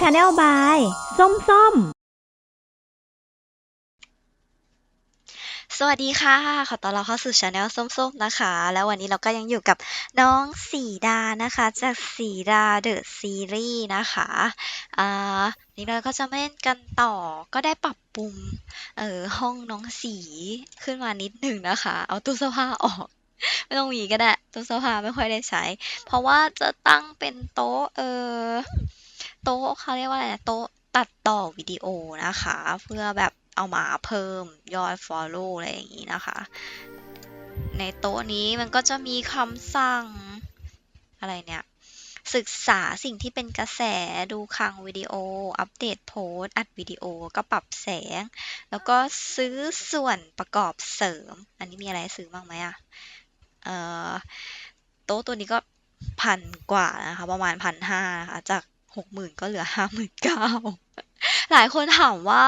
ชาแนลบาย ส้มส้ม สวัสดีค่ะ ขอต้อนรับเข้าสู่ช anel ส้มๆนะคะ แล้ววันนี้เราก็ยังอยู่กับน้องสีดานะคะ จากสีดาเดอะซีรีส์นะคะอ่านี่เราก็จะมาเล่นกันต่อ ก็ได้ปรับปรุงเออห้องน้องสีขึ้นมานิดหนึ่งนะคะ เอาตู้เสื้อผ้าออกไม่ต้องมีก็ได้ตู้เสื้อผ้าไม่ค่อยได้ใช้ เพราะว่าจะตั้งเป็นโต๊ะเออ โต๊ะเขาเรียกว่าอะไรนะโต๊ะตัดต่อวิดีโอนะคะ เพื่อแบบเอามาเพิ่มยอด follow อะไรอย่างนี้นะคะ ในโต๊ะนี้มันก็จะมีคำสั่งอะไรเนี่ยศึกษาสิ่งที่เป็นกระแสดูคลังวิดีโอ อัปเดตโพสต์อัดวิดีโอก็ปรับแสง แล้วก็ซื้อส่วนประกอบเสริม อันนี้มีอะไรซื้อบ้างไหมอะเอ่อโต๊ะตัวนี้ก็พันกว่านะคะ ประมาณพันห้านะคะจาก หกหมื่นก็เหลือห้าหมื่นเก้าหลายคนถามว่า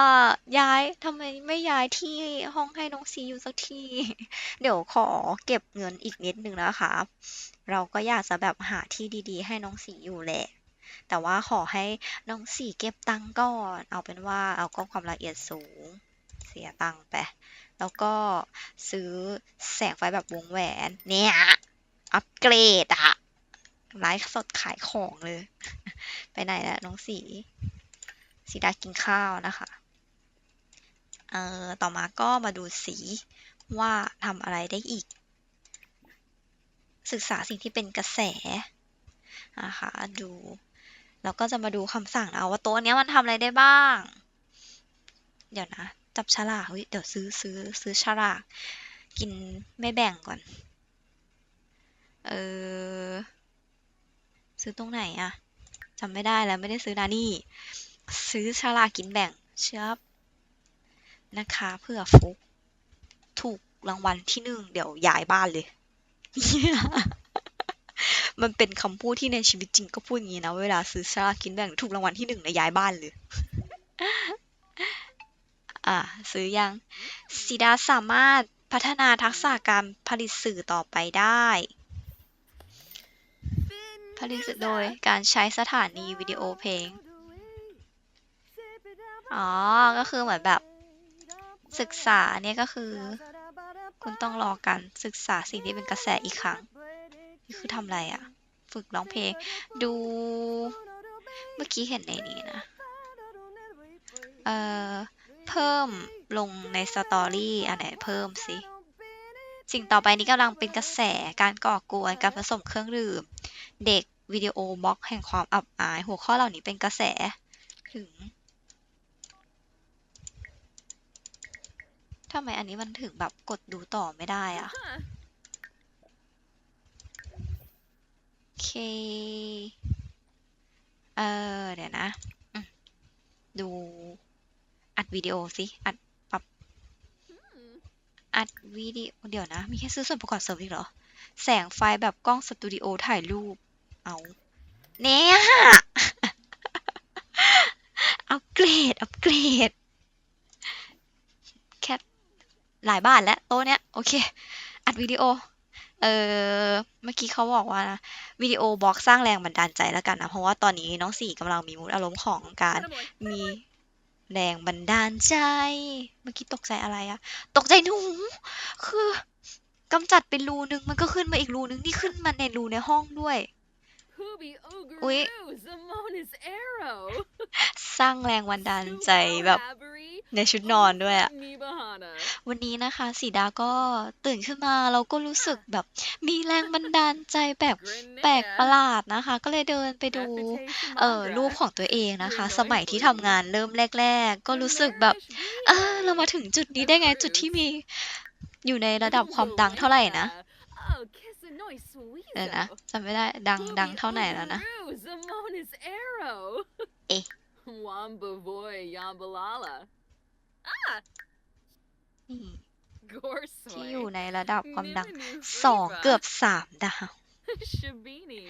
ย้ายทำไมไม่ย้ายที่ห้องให้น้องซีอยู่สักทีเดี๋ยวขอเก็บเงินอีกนิดนึงนะคะ เราก็อยากจะแบบหาที่ดีๆ ให้น้องสีอยู่แหละแต่ว่าขอให้น้องสีเก็บตังก่อน เอาเป็นว่าเอากล้องความละเอียดสูงเสียตังไป แล้วก็ซื้อแสงไฟแบบวงแหวนเนี่ยอัปเกรดอะไลฟ์สดขายของเลย ไปไหนแล้วน้องสี สีดากินข้าวนะคะ เอ่อ ต่อมาก็มาดูสีว่าทำอะไรได้อีก ศึกษาสิ่งที่เป็นกระแสนะคะดูแล้วก็จะมาดูคำสั่งนะว่าโต๊ะนี้มันทำอะไรได้บ้าง เดี๋ยวนะ จับฉลากเฮ้ยเดี๋ยวซื้อซื้อซื้อฉลาก กินไม่แบ่งก่อน เออ ซื้อตรงไหนอะ จำไม่ได้แล้วไม่ได้ซื้อนะนี่ ซื้อฉลากินแบ่งเชื่อบนะคะเพื่อฟุก ถูกรางวัลที่หนึ่งเดี๋ยวย้ายบ้านเลย มันเป็นคำพูดที่ในชีวิตจริงก็พูดอย่างนี้นะเวลาซื้อฉลากกินแบ่งถูกรางวัลที่หนึ่งนะย้ายบ้านเลย อะซื้อยังสีดาสามารถพัฒนาทักษะการผลิตสื่อต่อไปได้ ลิตโดยการใช้สถานีวิดีโอเพลง อ๋อ ก็คือเหมือนแบบ ศึกษาเนี่ยก็คือ คุณต้องรอการศึกษาสิ่งที่เป็นกระแสอีกครั้ง นี่คือทำอะไรอะ ฝึกร้องเพลง ดู เมื่อกี้เห็นในนี้นะ เอ่อ เพิ่มลงในสตอรี่อันไหนเพิ่มสิสิ่งต่อไปนี้กำลังเป็นกระแสการก่อกวนการผสมเครื่องดื่ม เด็ก วิดีโอบล็อกแห่งความอับอาย หัวข้อเหล่านี้เป็นกระแสถึงทำไมอันนี้มันถึงแบบกดดูต่อไม่ได้อะโอเค เออเดี๋ยวนะอืมดู อัดวิดีโอสิ อัดปรับอัดวิดีโอ เดี๋ยวนะ มีแค่ซื้อส่วนประกอบเสริมอีกเหรอ แสงไฟแบบกล้องสตูดิโอถ่ายรูป เอาเนี่ยอัปเกรด อัปเกรด แค่หลายบ้านแล้วโต๊ะเนี้ย โอเค อัดวิดีโอ เออเมื่อกี้เขาบอกว่านะวิดีโอบล็อกสร้างแรงบันดาลใจแล้วกันนะ เพราะว่าตอนนี้น้องสี่กำลังมีมูดอารมณ์ของการมีแรงบันดาลใจ เมื่อกี้ตกใจอะไรอะ ตกใจหนู คือกำจัดเป็นรูนึง มันก็ขึ้นมาอีกรูนึง นี่ขึ้นมาในรูในห้องด้วย อุ๊ย Zamona's arrow สร้างแรงบันดาลใจแบบในชุดนอนด้วยอะ Mibahana วันนี้นะคะสีดาก็ตื่นขึ้นมาเราก็รู้สึกแบบมีแรงบันดาลใจแบบแปลกประหลาดนะคะ ก็เลยเดินไปดูเอ่อรูปของตัวเองนะคะ สมัยที่ทำงานเริ่มแรก ๆ ก็รู้สึกแบบเออเรามาถึงจุดนี้ได้ไงจุดที่มีอยู่ในระดับความดังเท่าไหร่นะ เดี๋ยวนะจำไม่ได้ดังดังเท่าไหร่แล้วนะ Zamona's arrow เอ๊ะ Wamba boy Yambalala Ah นี่ Gorsoy ที่อยู่ในระดับความดัง Nimanu สองเกือบสามดาว Shabini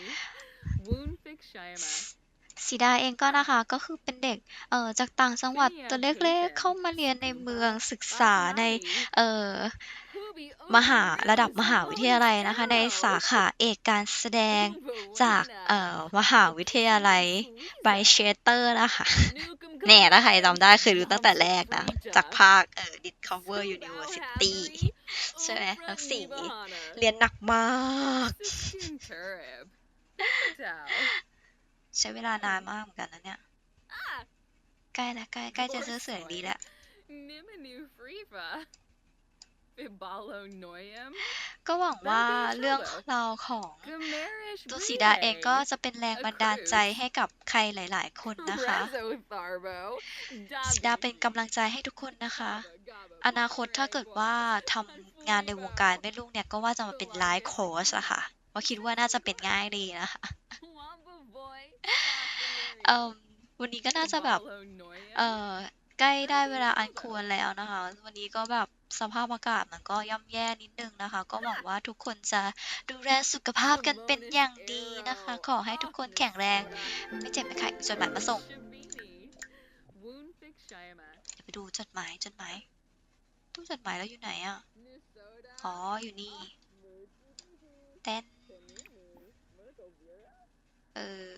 Woonfik Shima สีดาเองก็นะคะก็คือเป็นเด็กเอ่อจากต่างจังหวัดตัวเล็กๆเข้ามาเรียนในเมืองศึกษาในเอ่อ Ruby มหาระดับมหาวิทยาลัยนะคะ ในสาขาเอกการแสดงจากมหาวิทยาลัยไบเชสเตอร์นะคะแน่ถ้าใครจำได้เคยดูตั้งแต่แรกนะ จากภาคเอ่อ Discover University ใช่ไหม Ofra ทั้งสี่เรียนหนักมาก ใช้เวลานานมากเหมือนกันนะเนี่ย ใกล้ล้วใกล้ใกล้จะซื้อเสียดีแล้ว ก็หวังว่าเรื่องราวของ Gamerish ตัวสีดาเองก็ Brude. จะเป็นแรงบันดาลใจให้กับใครหลาย ๆ คนนะคะ Rezo Tharbo. สีดาเป็นกำลังใจให้ทุกคนนะคะ อนาคตถ้าเกิดว่าทำงานในวงการแม่ลูกเนี่ยก็ว่าจะมาเป็นไลฟ์โค้ชอะค่ะว่าคิดว่าน่าจะเป็นง่ายดีนะคะเอ่มวันนี้ก็น่าจะแบบ เอ่อใกล้ได้เวลาอันควรแล้วนะคะ วันนี้ก็แบบ สภาพอากาศมันก็ย่ำแย่นิดนึงนะคะ ก็หวังว่าทุกคนจะดูแลสุขภาพกันเป็นอย่างดีนะคะ ขอให้ทุกคนแข็งแรง ไม่เจ็บไม่ไข้จดหมายมาส่งเดี๋ยวไปดูจดหมายจดหมายตู้จดหมายแล้วอยู่ไหนอะอ๋ออยู่นี่เต้นเออ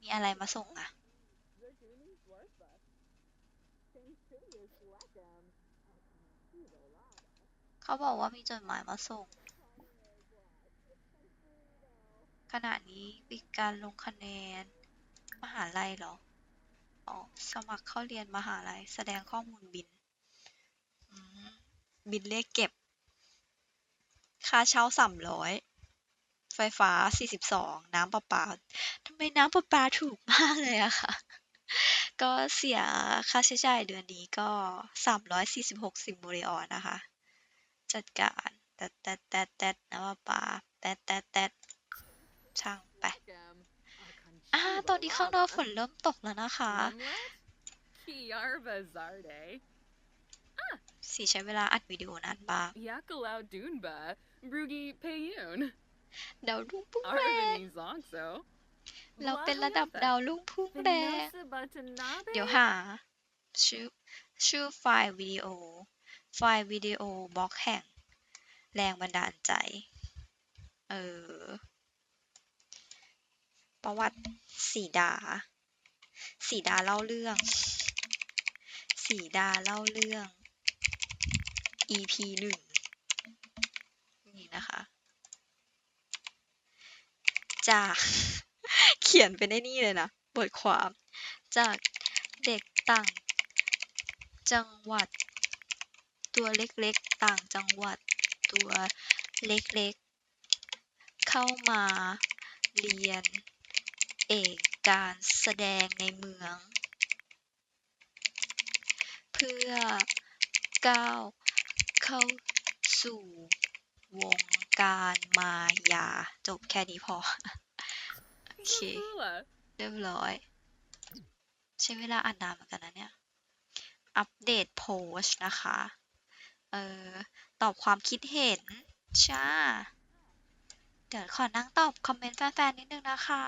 มีอะไรมาส่งอะ เขาบอกว่ามีจดหมายมาส่ง ขณะนี้มีการลงคะแนน มหาลัยเหรอ อ๋อ สมัครเข้าเรียนมหาลัย แสดงข้อมูลบิน บินเลขเก็บ ค่าเช่าสามร้อย ไฟฟ้าสี่สิบสอง น้ำประปา ทำไมน้ำประปาถูกมากเลยอะค่ะก็เสียค่าใช้จ่ายเดือนนี้ก็สามร้อยสี่สิบหกสิบโมเรออนนะคะ จัดการแตดแตดแตดแตดน้ำประปาแตดแตดแตดช่างไปอ่าตอนนี้ข้างนอกฝนเริ่มตกแล้วนะคะ Kiarva Zarde. สีใช้เวลาอัดวิดีโอนานบ้าง Yakalau Dunba. Brugi Payun. ดาวรุ่งพุ่งแรง Arvini Zongso. เราเป็นระดับดาวรุ่งพุ่งแรง Vinosa Batanabe. เดี๋ยวหาชื่อชื่อไฟล์วิดีโอ ไฟล์วิดีโอบล็อกแห่ง แรงบันดาลใจ เออ ประวัติสีดา สีดาเล่าเรื่อง สีดาเล่าเรื่อง EP หนึ่งนี่นะคะ จากเขียนเป็นไอ้นี่เลยนะ บทความ จากเด็กต่าง จังหวัด ตัวเล็กๆ ต่างจังหวัด ตัวเล็กๆ เข้ามาเรียน เอกการแสดงในเมือง เพื่อก้าวเข้าสู่วงการมายา จบแค่นี้พอ โอเค Lula. เรียบร้อย ใช้เวลาอ่านนานเหมือนกันนะเนี่ย อัปเดตโพสต์นะคะ เอ่อ ตอบความคิดเห็นช่าเดี๋ยวขอนั่งตอบคอมเมนต์แฟนๆนิดนึงนะคะ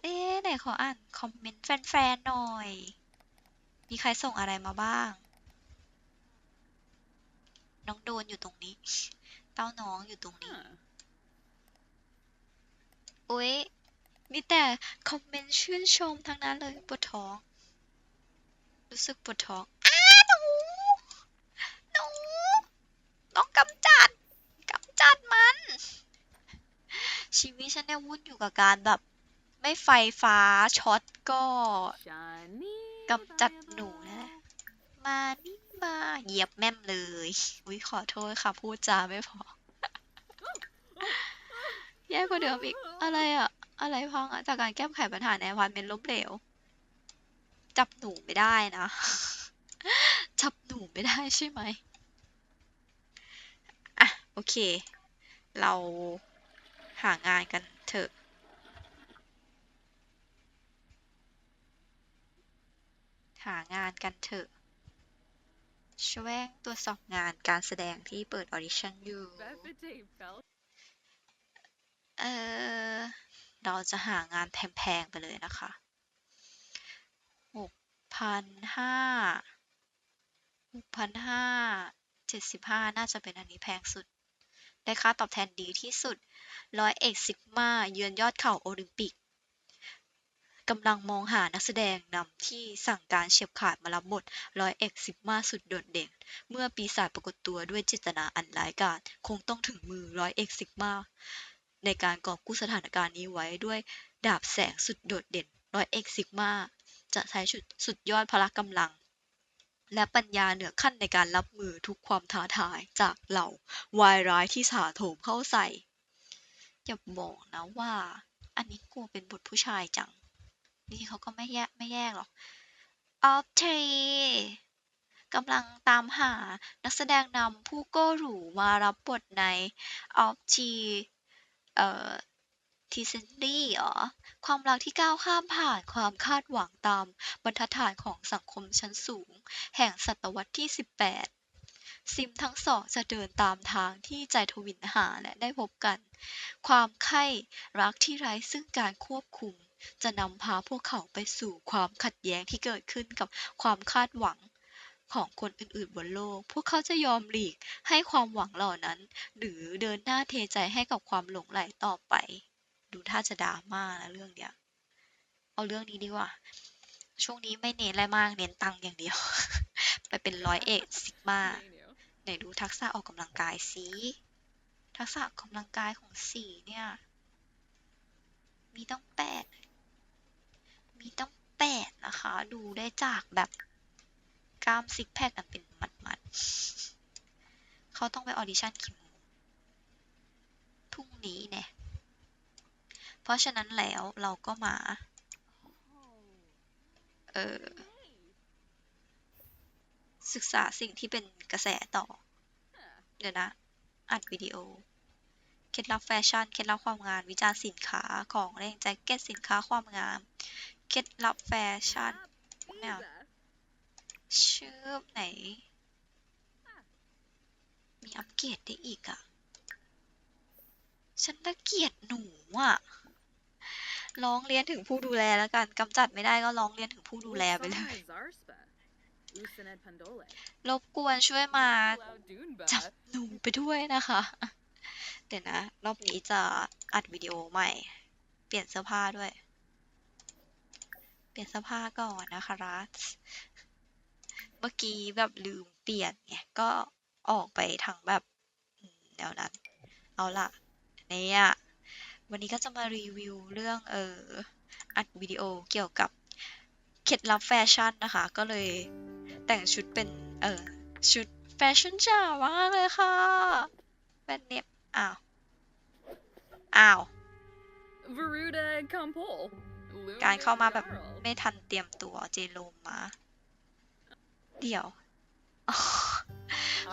เอ๊ะไหนขออ่านคอมเมนต์แฟนๆหน่อย มีใครส่งอะไรมาบ้าง น้องโดนอยู่ตรงนี้ เต้าน้องอยู่ตรงนี้ Huh. โอ๊ย มีแต่คอมเมนต์ชื่นชมทั้งนั้นเลยปวดท้อง รู้สึกปวดท้อง อ้าหนู หนู ต้องกำจัดกำจัดมัน ชีวิตฉันเนี่ยวุ่นอยู่กับการแบบ ไม่ไฟฟ้าช็อตก็ Shani. กำจัดหนูนะมานี่มาเหยียบแม่มเลยอุ้ยขอโทษค่ะ พูดจาไม่พอ แย่กว่าเดิมอีก อะไรอะอะไรพังอะจากการแก้ไขปัญหาในอพาร์ตเมนต์ล้มเหลว จับหนูไม่ได้นะ จับหนูไม่ได้ใช่ไหมอะ โอเค เราหางานกันเถอะ หางานกันเถอะช่วยตรวจสอบงานการแสดงที่เปิดออดิชั่นอยู่ เออเราจะหางานแพงๆไปเลยนะคะหกพันห้าหกพันห้า75น่าจะเป็นอันนี้แพงสุด ได้ค่าตอบแทนดีที่สุด ร้อยเอกซิกมาเยือนยอดเขาโอลิมปิกกำลังมองหานักแสดงนำที่สั่งการเฉียบขาดมารับบทร้อยเอกซิกมาสุดโดดเด่น เมื่อปีศาจปรากฏตัวด้วยเจตนาอันร้ายกาจคงต้องถึงมือร้อยเอกซิกมาในการกอบกู้สถานการณ์นี้ไว้ด้วยดาบแสงสุดโดดเด่นร้อยเอกซิกมาจะใช้ชุดสุดยอดพละกำลัง และปัญญาเหนือขั้นในการรับมือทุกความท้าทายจากเหล่าวายร้ายที่ถาโถมเข้าใส่ อย่าบอกนะว่า อันนี้กูเป็นบทผู้ชายจัง นี่เขาก็ไม่แยกไม่แยกหรอกออฟทรีกำลังตามหานักแสดงนำผู้โก้หรูมารับบทในออฟทีเอ่อ ทีเซนดี้เหรอ ความรักที่ก้าวข้ามผ่านความคาดหวังตามบรรทัดฐานของสังคมชั้นสูง แห่งศตวรรษที่ 18 ซิมทั้งสองจะเดินตามทางที่ใจทวินหาและได้พบกัน ความใคร่รักที่ไร้ซึ่งการควบคุม จะนำพาพวกเขาไปสู่ความขัดแย้งที่เกิดขึ้นกับความคาดหวังของคนอื่นๆบนโลก พวกเขาจะยอมหลีกให้ความหวังเหล่านั้น หรือเดินหน้าเทใจให้กับความหลงใหลต่อไป ดูท่าจะดราม่านะเรื่องเนี้ย เอาเรื่องนี้ดีกว่า ช่วงนี้ไม่เน้นอะไรมาก เน้นตังอย่างเดียว ไปเป็นร้อยเอกซิกมาไหนดูทักษะออกกำลังกายสิทักษะออกกำลังกายของสี่เนี่ย มีต้องแปด มีต้องแปดนะคะ ดูได้จากแบบกล้ามซิกแพคอันเป็นมัดๆเขาต้องไปออดิชั่นกี่โมงพรุ่งนี้เนี่ย ราะฉะนั้นแล้วเราก็มา เออศึกษาสิ่งที่เป็นกระแสต่อ เดี๋ยวนะ อัดวิดีโอ เคล็ดลับแฟชั่น เคล็ดลับความงามวิจารณ์สินค้าของเล่นแจ็คเก็ตสินค้าความงาม เคล็ดลับแฟชั่น Pizza. ชื่อไหน มีอัปเกรดได้อีกอะฉันละเกียดหนูอะ ร้องเรียนถึงผู้ดูแลแล้วกันกำจัดไม่ได้ก็ร้องเรียนถึงผู้ดูแลไปเลย Usama Zarspa. Usaned Pandole. รบกวนช่วยมา Pulau Dunba. จับหนูไปด้วยนะคะ เดี๋ยวนะ รอบนี้จะอัดวิดีโอใหม่ เปลี่ยนเสื้อผ้าด้วย เปลี่ยนเสื้อผ้าก่อนนะคะรัสเมื่อกี้แบบลืมเปลี่ยนไงก็ออกไปทางแบบอืมแนวนั้น เอาล่ะเนี่ย วันนี้ก็จะมารีวิวเรื่องเอออัดวิดีโอเกี่ยวกับเคล็ดลับแฟชั่นนะคะ ก็เลยแต่งชุดเป็นเออชุดแฟชั่นจ๋ามากเลยค่ะเป็นเน็บอ้าวอ้าว Veruda Kampol. การเข้ามาแบบ Zarl. ไม่ทันเตรียมตัวเจโรมมา เดี๋ยวอ๋อ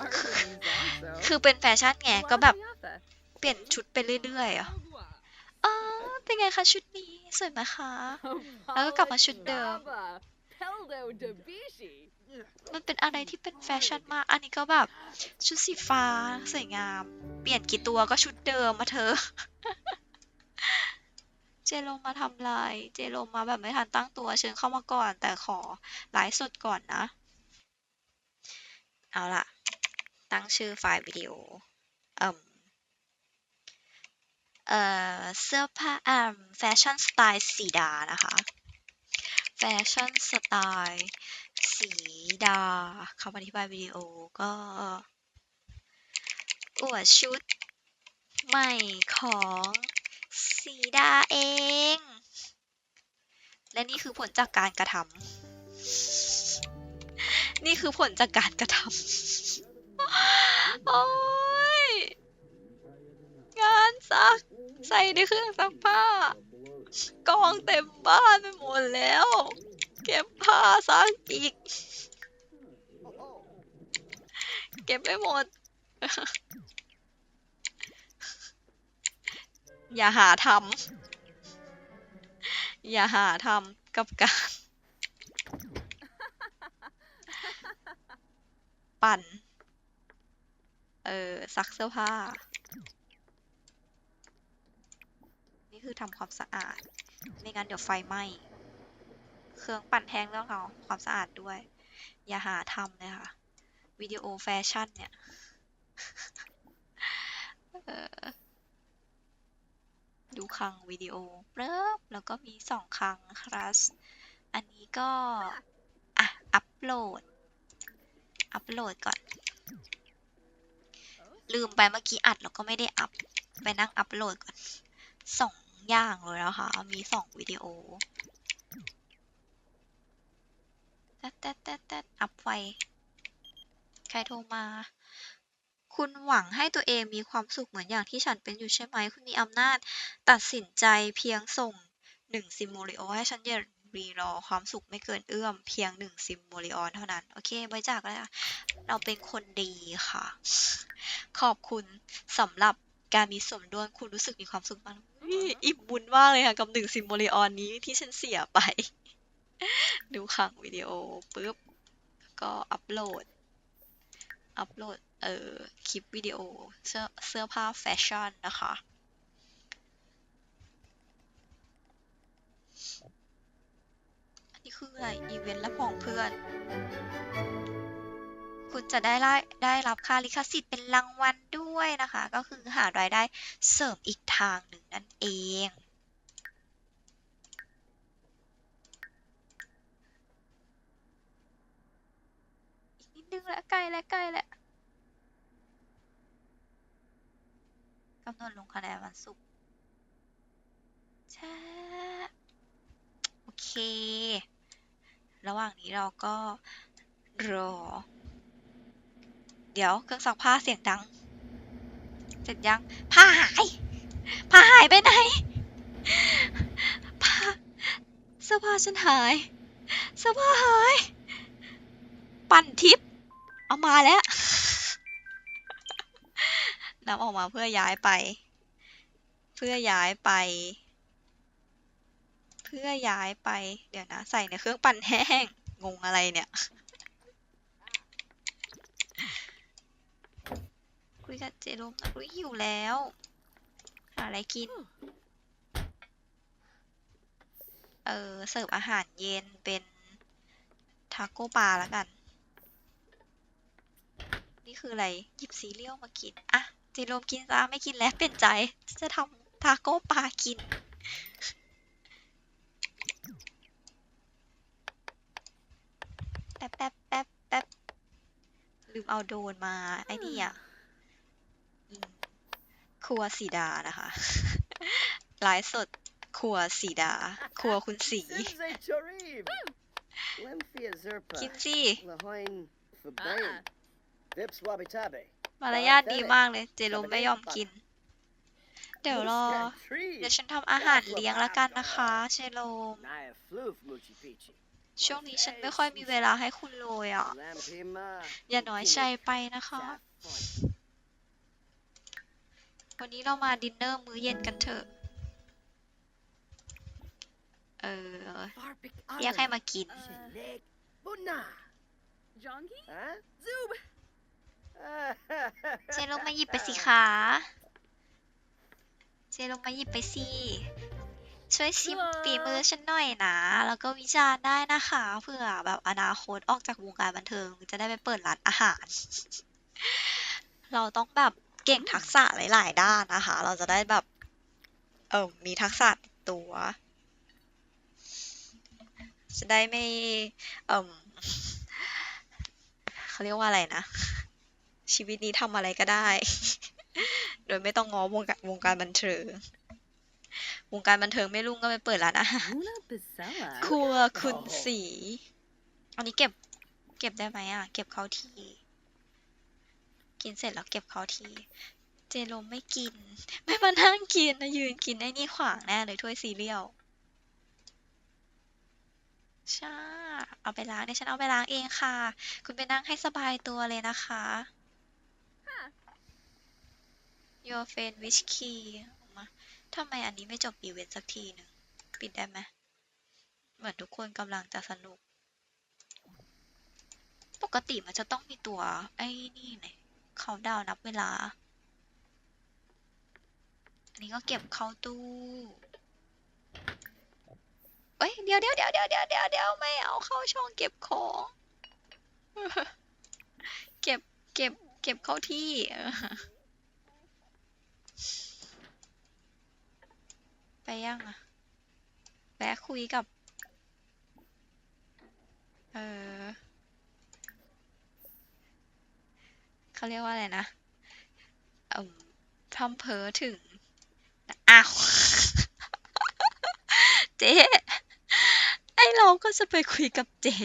Artemis also. คือเป็นแฟชั่นไงก็แบบ Laviata. เปลี่ยนชุดไปเรื่อยๆอะอ๋อ เป็นไงคะชุดนี้สวยไหมคะ แล้วก็กลับมาชุดเดิม Baba. Peldo Dabishi. มันเป็นอะไรที่เป็นแฟชั่นมาก อันนี้ก็แบบชุดสีฟ้าสวยงาม เปลี่ยนกี่ตัวก็ชุดเดิมมาเธอ เจโรมมาทำลาย เจโรมมาแบบไม่ทันตั้งตัวเชิญเข้ามาก่อน แต่ขอไลฟ์สดก่อนนะ เอาล่ะ ตั้งชื่อไฟล์วิดีโอเอ่ม เอ่อเสื้อผ้าอ่าแฟชั่นสไตล์สีดานะคะ แฟชั่นสไตล์สีดาคำอธิบายวิดีโอก็อวดชุดใหม่ของสีดาเอง และนี่คือผลจากการกระทำนี่คือผลจากการกระทำโอ้ งานซัก ใส่ในเครื่องซักผ้า กองเต็มบ้านไปหมดแล้ว เก็บผ้าซักอีก เก็บไม่หมด อย่าหาทำอย่าหาทำกับการ ปั่น เออซักเสื้อผ้า นี่คือทำความสะอาด ไม่งั้นเดี๋ยวไฟไหม้ เครื่องปั่นแห้งต้องทำความสะอาดด้วย อย่าหาทำเลยค่ะวิดีโอแฟชั่นเนี่ยดูคลังวิดีโอเปิบแล้วก็มีสองคลังคลาสอันนี้ก็ อะ อัปโหลด อัปโหลดก่อน ลืมไปเมื่อกี้อัดแล้วก็ไม่ได้อัพ ไปนั่งอัปโหลดก่อนสอง อย่างเลยนะคะ มีสองวิดีโอแต๊ดแต๊ดแต๊ดแต๊ดอัพไฟ ใครโทรมา คุณหวังให้ตัวเองมีความสุขเหมือนอย่างที่ฉันเป็นอยู่ใช่ไหม คุณมีอำนาจตัดสินใจเพียงส่งหนึ่งซิมโมริโอให้ฉันอย่ารีรอความสุขไม่เกินเอื้อมเพียงหนึ่งซิมโมริออนเท่านั้น โอเคบริจาคแล้วเราเป็นคนดีค่ะ ขอบคุณสำหรับการมีส่วนร่วมคุณรู้สึกมีความสุขมาก อุ๊ยอิ่มบุญมากเลยค่ะ กับหนึ่งซิมโมริออนนี้ที่ฉันเสียไป ดูครั้งวิดีโอปุ๊บ ก็อัปโหลด อัปโหลด เอ่อ คลิปวิดีโอ เสื้อเสื้อผ้าแฟชั่นนะคะอันนี้คืออะไรอีเวนต์และผองเพื่อน คุณจะได้ได้ได้รับค่าลิขสิทธิ์เป็นรางวัลด้วยนะคะ ก็คือหารายได้เสริมอีกทางหนึ่งนั่นเองอีกนิดนึงและใกล้และใกล้และกำหนดลงคะแนนวันศุกร์แช่โอเค ระหว่างนี้เราก็รอ เดี๋ยวเครื่องซักผ้าเสียงดัง เสร็จยัง ผ้าหาย ผ้าหายไปไหน ผ้าเสื้อผ้าฉันหาย เสื้อผ้าหาย ปั่นทิป เอามาแล้วนำออกมาเพื่อย้ายไป เพื่อย้ายไป เพื่อย้ายไป เดี๋ยวนะ ใส่ในเครื่องปั่นแห้ง งงอะไรเนี่ย คุยกับเจโรมนะคุยหิวแล้ว หาอะไรกิน เออเสิร์ฟอาหารเย็นเป็นทาโก้ปลาแล้วกัน นี่คืออะไร หยิบซีเรียลมากิน อะเจโรมกินจ้าไม่กินแล้วเปลี่ยนใจ จะทำทาโก้ปลากินแป๊บแป๊บแป๊บแป๊บลืมเอาโดรนมา ไอ้นี่อะอืม ครัวสีดานะคะไลฟ์สดครัวสีดา ครัวคุณสี Simse Chariv! Lemfia Zerpa. กินสิ Lahoin Fabain. Vips Wabitabe. มารยาทดีมากเลย เจโรมไม่ยอมกิน เดี๋ยวรอ เดี๋ยวฉันทำอาหารเลี้ยงแล้วกันนะคะ เจโรม Naya Floof Muchi Pichi. ช่วงนี้ฉันไม่ค่อยมีเวลาให้คุณเลยอะ Lampima. อย่าน้อยใจไปนะคะ วันนี้เรามาดินเนอร์มื้อเย็นกันเถอะ เออเรียกให้มากิน Leg. Buna. Jongi? Huh? Zoob! เจลงมาหยิบไปสิคะเจลงมาหยิบไปสิ ช่วยชิมฝีมือฉันหน่อยนะ แล้วก็วิจารณ์ได้นะคะเผื่อแบบอนาคตออกจากวงการบันเทิง จะได้ไปเปิดร้านอาหาร เราต้องแบบ เก่งทักษะหลายๆ ด้านนะคะ เราจะได้แบบเออมีทักษะติดตัว จะได้ไม่เอมเขาเรียกว่าอะไรนะ ชีวิตนี้ทำอะไรก็ได้ โดยไม่ต้องง้อวงการวงการบันเทิงวงการบันเทิงไม่รุ่งก็ไปเปิดร้านอาหาร Una Bisella. ครัวคุณสี อันนี้เก็บ เก็บได้ไหมอะ เก็บเข้าที่ กินเสร็จแล้วเก็บเข้าที่เจโรมไม่กิน ไม่มานั่งกินนะยืนกินไอ้นี่ขวางแน่เลยถ้วยซีเรียลใช่เอาไปล้างเดี๋ยวฉันเอาไปล้างเองค่ะ คุณไปนั่งให้สบายตัวเลยนะคะ Your friend which key ออกมาทำไมอันนี้ไม่จบอีเวนต์สักทีหนึ่งปิดได้ไหมเหมือนทุกคนกำลังจะสนุก ปกติมันจะต้องมีตัว ไอ้นี่เนี่ย เขาดาวนับเวลา อันนี้ก็เก็บเข้าตู้ เอ้ยเดี๋ยวเดี๋ยวเดี๋ยวเดี๋ยวเดี๋ยวเดี๋ยวเดี๋ยวไม่เอาเข้าช่องเก็บของ เก็บเก็บเก็บเข้าที่ไปยังอะแวะคุยกับ เออ เขาเรียกว่าอะไรนะพร่ำเพ้อถึง อ้าว เจ๊ไอเราก็จะไปคุยกับเจ๊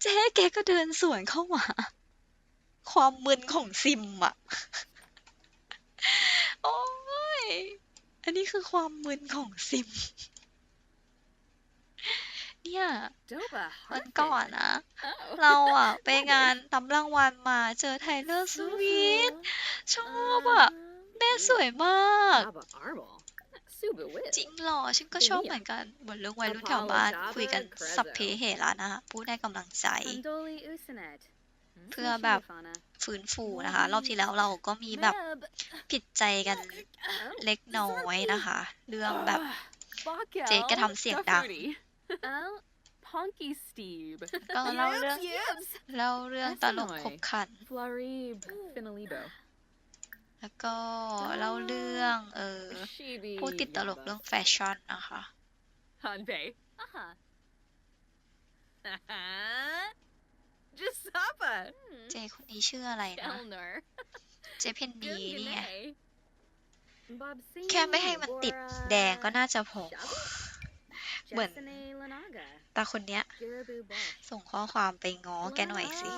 เจ๊แกก็เดินสวนเข้ามา ความมึนของซิมอะโอ้ย อันนี้คือความมึนของซิม เนี่ย Doba วันก่อน Hartman. นะ Oh. เราอะไปงานตำรางวัลมาเจอไทเลอร์สวีทชอบอะแม่สวยมาก Baba Armel. Suba Wit. จริงเหรอ ฉันก็ชอบเหมือนกันบนเรื่องวัยรุ่นแถวบ้าน คุยกันสัพเพเหระนะคะพูดได้กำลังใจ Kondoli Usanet. เพื่อแบบฟื้นฟูนะคะ รอบที่แล้วเราก็มีแบบ Meb. ผิดใจกัน Oh. เล็กน้อยนะคะ เรื่องแบบ Bakel. เจ๊ก็ทำเสียงดัง Oh, Ponky Steve. ก็เล่าเรื่อง Yibs. เล่าเรื่องตลกขบขัน Flarib. Finalibo. แล้วก็เล่าเรื่อง เออ Shibi. พูดติดตลกเรื่องแฟชั่นนะคะ Hanbei. Uh-huh. Uh-huh. Jasapa. เจคนนี้ชื่ออะไรนะ Elnor. เจเพนนีนี่ไง Bob แค่ไม่ให้มันติดแดงก็น่าจะพอ เหมือนตาคนเนี้ย ส่งข้อความไปง้อแกหน่อยสิ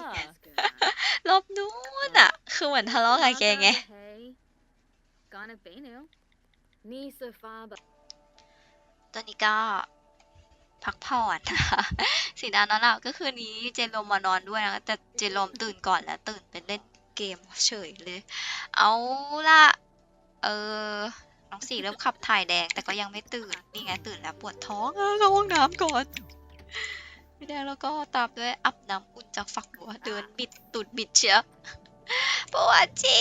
รอบนู้นอะ คือเหมือนทะเลาะกับแกไง Nisa Faba. ตอนนี้ก็พักผ่อนนะคะสีดานอนหลับก็คืนนี้เจโรมมานอนด้วยนะแต่เจโรมตื่นก่อนแล้วตื่นไปเล่นเกมเฉยเลย เอาล่ะเออ น้องสี่เริ่มขับถ่ายแดง แต่ก็ยังไม่ตื่น นี่ไงตื่นแล้วปวดท้องเออเข้าห้องน้ำก่อนไม่ได้แล้วก็ตามด้วยอาบน้ำอุ่นจากฝักบัวเดินบิดตูดบิดเชียวปวดจี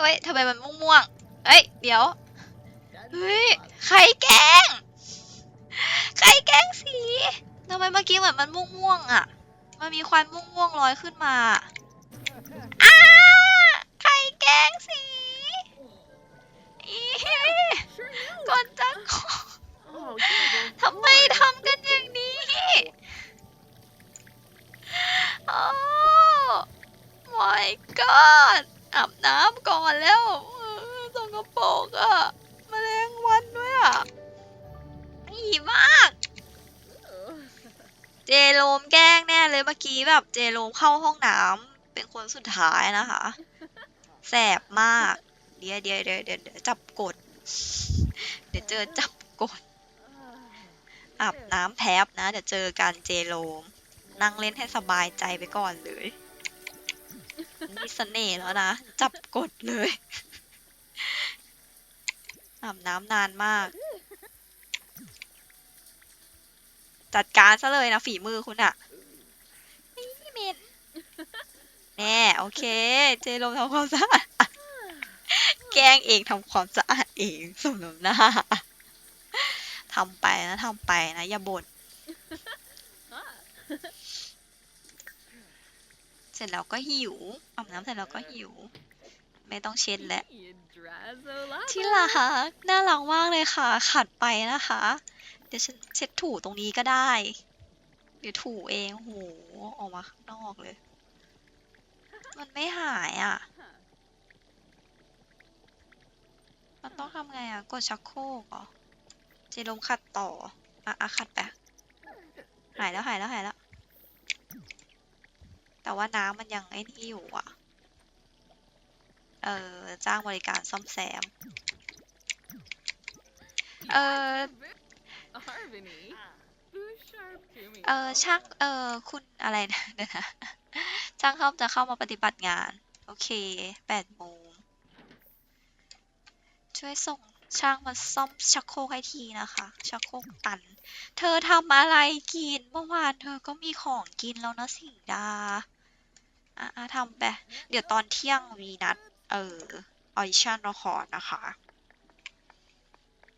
ไว้ยทำไมมันม่วงๆเอ้ยเดี๋ยวเฮ้ยใครแกล้งใครแกล้งสีทำไมเมื่อกี้เหมือนมันม่วงๆอะ มันมีควันม่วงๆลอยขึ้นมา เจโรมเข้าห้องน้ำเป็นคนสุดท้ายนะคะแสบมากเดี๋ยวเดี๋ยวเดี๋ยวเดี๋ยวเดี๋ยวจับกด เดี๋ยวเจอจับกดอาบน้ำแพบนะเดี๋ยวเจอกันเจโรมนั่งเล่นให้สบายใจไปก่อนเลยมีเสน่ห์แล้วนะ จับกดเลยอาบน้ำนานมาก จัดการซะเลยนะฝีมือคุณอะนี่เมน แน่โอเค เจโรมทำความสะอาดแกล้งเองทำความสะอาดเองสมน้ำหน้าทำไปนะทำไปนะอย่าบ่นเสร็จแล้วก็หิวอาบน้ำเสร็จแล้วก็หิว ไม่ต้องเช็ดแล้วที่รักน่ารักมากเลยค่ะ ขัดไปนะคะ เดี๋ยวฉันเช็ดถูตรงนี้ก็ได้ เดี๋ยวถูเองโหออกมาข้างนอกเลย มันไม่หายอะ มันต้องทำไงอะ กดชักโครกเหรอเจลมขัดต่อ อะอะขัดไป หายแล้วหายแล้วหายแล้ว แต่ว่าน้ำมันยังไอ้นี่อยู่อะ เออจ้างบริการซ่อมแซม เออเออช่างเออคุณอะไรนะเดี๋ยวนะ ช่างเข้าจะเข้ามาปฏิบัติงาน โอเคแปดโมงช่วยส่งช่างมาซ่อมชักโครกให้ทีนะคะชักโครกตัน เธอทำอะไรกินเมื่อวานเธอก็มีของกินแล้วนะสิงดาอะอะทำไปเดี๋ยวตอนเที่ยงมีนัดเออออดิชั่นละครนะคะ